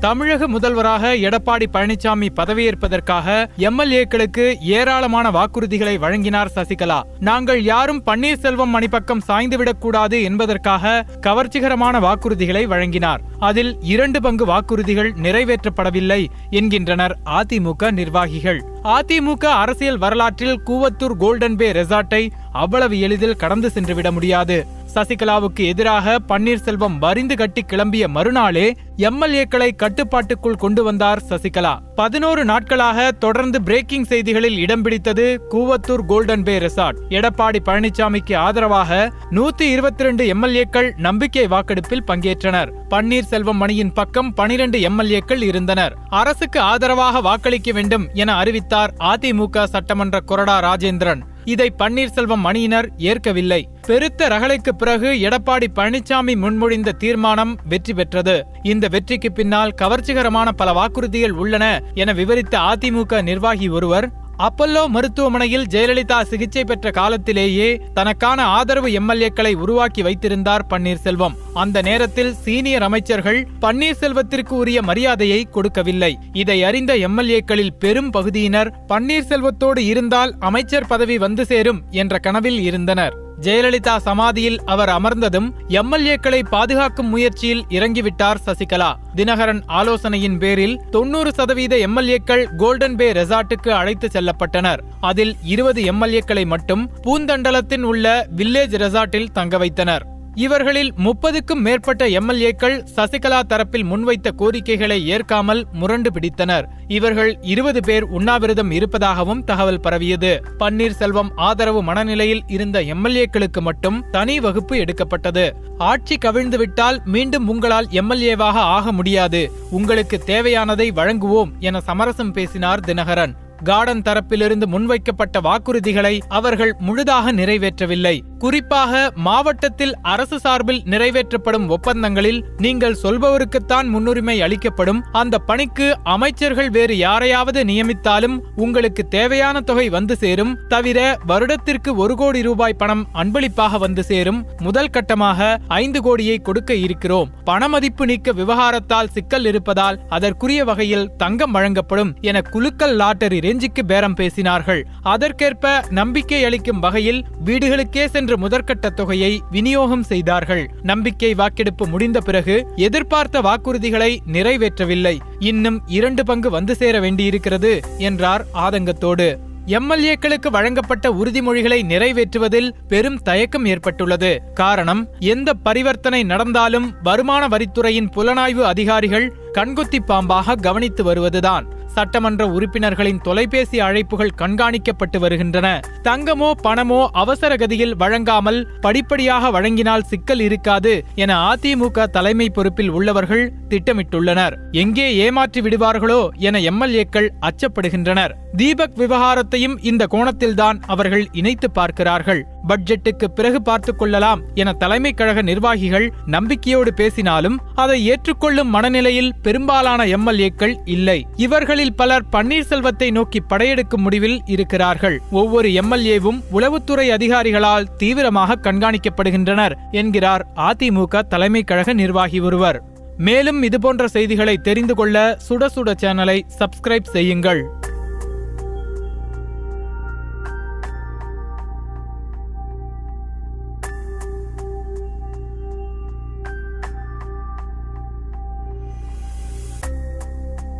தமிழக முதல்வராக எடப்பாடி பழனிசாமி பதவியேற்பதற்காக எம்எல்ஏக்களுக்கு ஏராளமான வாக்குறுதிகளை வழங்கினார் சசிகலா. நாங்கள் யாரும் பன்னீர்செல்வம் மணிப்பக்கம் சாய்ந்துவிடக் கூடாது என்பதற்காக கவர்ச்சிகரமான வாக்குறுதிகளை வழங்கினார். அதில் இரண்டு பங்கு வாக்குறுதிகள் நிறைவேற்றப்படவில்லை என்கின்றனர் அதிமுக நிர்வாகிகள். அதிமுக அரசியல் வரலாற்றில் கூவத்தூர் கோல்டன் பே ரெசார்ட்டை அவ்வளவு எளிதில் கடந்து சென்றுவிட முடியாது. சசிகலாவுக்கு எதிராக பன்னீர்செல்வம் வரிந்து கட்டி கிளம்பிய மறுநாளே எம்எல்ஏக்களை கட்டுப்பாட்டுக்குள் கொண்டு வந்தார் சசிகலா. பதினோரு நாட்களாக தொடர்ந்து பிரேக்கிங் செய்திகளில் இடம் பிடித்தது Koovathur golden bay resort Edappadi பழனிசாமிக்கு ஆதரவாக நூத்தி இருபத்தி ரெண்டு எம்எல்ஏக்கள் நம்பிக்கை வாக்கெடுப்பில் பங்கேற்றனர். பன்னீர்செல்வம் மணியின் பக்கம் பனிரெண்டு எம்எல்ஏக்கள் இருந்தனர். அரசுக்கு ஆதரவாக வாக்களிக்க வேண்டும் என அறிவித்தார் அதிமுக சட்டமன்ற கொறடா ராஜேந்திரன். இதை பன்னீர்செல்வம் அணியினர் ஏற்கவில்லை. பெருத்த ரகளைக்கு பிறகு எடப்பாடி பழனிசாமி முன்மொழிந்த தீர்மானம் வெற்றி பெற்றது. இந்த வெற்றிக்கு பின்னால் கவர்ச்சிகரமான பல வாக்குறுதிகள் உள்ளன என விவரித்த அதிமுக நிர்வாகி ஒருவர் அப்பல்லோ மருத்துவமனையில் ஜெயலலிதா சிகிச்சை பெற்ற காலத்திலேயே தனக்கான ஆதரவு எம்எல்ஏக்களை உருவாக்கி வைத்திருந்தார் பன்னீர்செல்வம். அந்த நேரத்தில் சீனியர் அமைச்சர்கள் பன்னீர்செல்வத்திற்கு உரிய மரியாதையை கொடுக்கவில்லை. இதை அறிந்த எம்எல்ஏக்களில் பெரும் பகுதியினர் பன்னீர்செல்வத்தோடு இருந்தால் அமைச்சர் பதவி வந்து சேரும் என்ற கனவில் இருந்தனர். ஜெயலலிதா சமாதியில் அவர் அமர்ந்ததும் எம்எல்ஏக்களை பாதுகாக்கும் முயற்சியில் இறங்கிவிட்டார் சசிகலா. தினகரன் ஆலோசனையின் பேரில் தொன்னூறு சதவீத எம்எல்ஏக்கள் கோல்டன் பே ரெசார்ட்டுக்கு அழைத்து செல்லப்பட்டனர். அதில் இருபது எம்எல்ஏக்களை மட்டும் பூந்தண்டலத்தின் உள்ள வில்லேஜ் ரெசார்ட்டில் தங்க வைத்தனர். இவர்களில் முப்பதுக்கும் மேற்பட்ட எம்எல்ஏக்கள் சசிகலா தரப்பில் முன்வைத்த கோரிக்கைகளை ஏற்காமல் முரண்டு பிடித்தனர். இவர்கள் இருபது பேர் உண்ணாவிரதம் இருப்பதாகவும் தகவல் பரவியது. பன்னீர்செல்வம் ஆதரவு மனநிலையில் இருந்த எம்எல்ஏக்களுக்கு மட்டும் தனி வகுப்பு எடுக்கப்பட்டது. ஆட்சி கவிழ்ந்துவிட்டால் மீண்டும் உங்களால் எம்எல்ஏவாக ஆக முடியாது. உங்களுக்கு தேவையானதை வழங்குவோம் என சமரசம் பேசினார் தினகரன். கார்டன் தரப்பிலிருந்து முன்வைக்கப்பட்ட வாக்குறுதிகளை அவர்கள் முழுதாக நிறைவேற்றவில்லை. குறிப்பாக மாவட்டத்தில் அரசு சார்பில் நிறைவேற்றப்படும் ஒப்பந்தங்களில் நீங்கள் சொல்பவருக்குத்தான் முன்னுரிமை அளிக்கப்படும். அந்த பணிக்கு அமைச்சர்கள் வேறு யாரையாவது நியமித்தாலும் உங்களுக்கு தேவையான தொகை வந்து சேரும். தவிர வருடத்திற்கு ஒரு கோடி ரூபாய் பணம் அன்பளிப்பாக வந்து சேரும். முதல் கட்டமாக ஐந்து கோடியை கொடுக்க இருக்கிறோம். பணமதிப்பு நீக்க விவகாரத்தால் சிக்கல் இருப்பதால் அதற்குரிய வகையில் தங்கம் வழங்கப்படும் என குலுக்கல் லாட்டரி ரேஞ்சுக்கு பேரம் பேசினார்கள். அதற்கேற்ப நம்பிக்கை அளிக்கும் வகையில் வீடுகளுக்கே சென்று முதற்கட்ட தொகையை விநியோகம் செய்தார்கள். நம்பிக்கை வாக்கெடுப்பு முடிந்த பிறகு எதிர்பார்த்த வாக்குறுதிகளை நிறைவேற்றவில்லை. இன்னும் இரண்டு பங்கு வந்து சேர வேண்டியிருக்கிறது என்றார் ஆதங்கத்தோடு. எம்எல்ஏக்களுக்கு வழங்கப்பட்ட உறுதிமொழிகளை நிறைவேற்றுவதில் பெரும் தயக்கம் ஏற்பட்டுள்ளது. காரணம் எந்த பரிவர்த்தனை நடந்தாலும் வருமான வரித்துறையின் புலனாய்வு அதிகாரிகள் கண்குத்தி பாம்பாக கவனித்து வருவதுதான். சட்டமன்ற உறுப்பினர்களின் தொலைபேசி அழைப்புகள் கண்காணிக்கப்பட்டு வருகின்றன. தங்கமோ பணமோ அவசர கதியில் வழங்காமல் படிப்படியாக வழங்கினால் சிக்கல் இருக்காது என அதிமுக தலைமை பொறுப்பில் உள்ளவர்கள் திட்டமிட்டுள்ளனர். எங்கே ஏமாற்றி விடுவார்களோ என எம்எல்ஏக்கள் அச்சப்படுகின்றனர். தீபக் விவகாரத்தையும் இந்த கோணத்தில்தான் அவர்கள் இணைத்து பார்க்கிறார்கள். பட்ஜெட்டுக்கு பிறகு பார்த்துக் கொள்ளலாம் என தலைமை கழக நிர்வாகிகள் நம்பிக்கையோடு பேசினாலும் அதை ஏற்றுக்கொள்ளும் மனநிலையில் பெரும்பாலான எம்எல்ஏக்கள் இல்லை. இவர்களில் பலர் பன்னீர்செல்வத்தை நோக்கி படையெடுக்கும் முடிவில் இருக்கிறார்கள். ஒவ்வொரு எம்எல்ஏவும் உளவுத்துறை அதிகாரிகளால் தீவிரமாக கண்காணிக்கப்படுகின்றனர் என்கிறார் அதிமுக தலைமை கழக நிர்வாகி ஒருவர். மேலும் இதுபோன்ற செய்திகளை தெரிந்து கொள்ள சுட சுட சேனலை சப்ஸ்கிரைப் செய்யுங்கள்.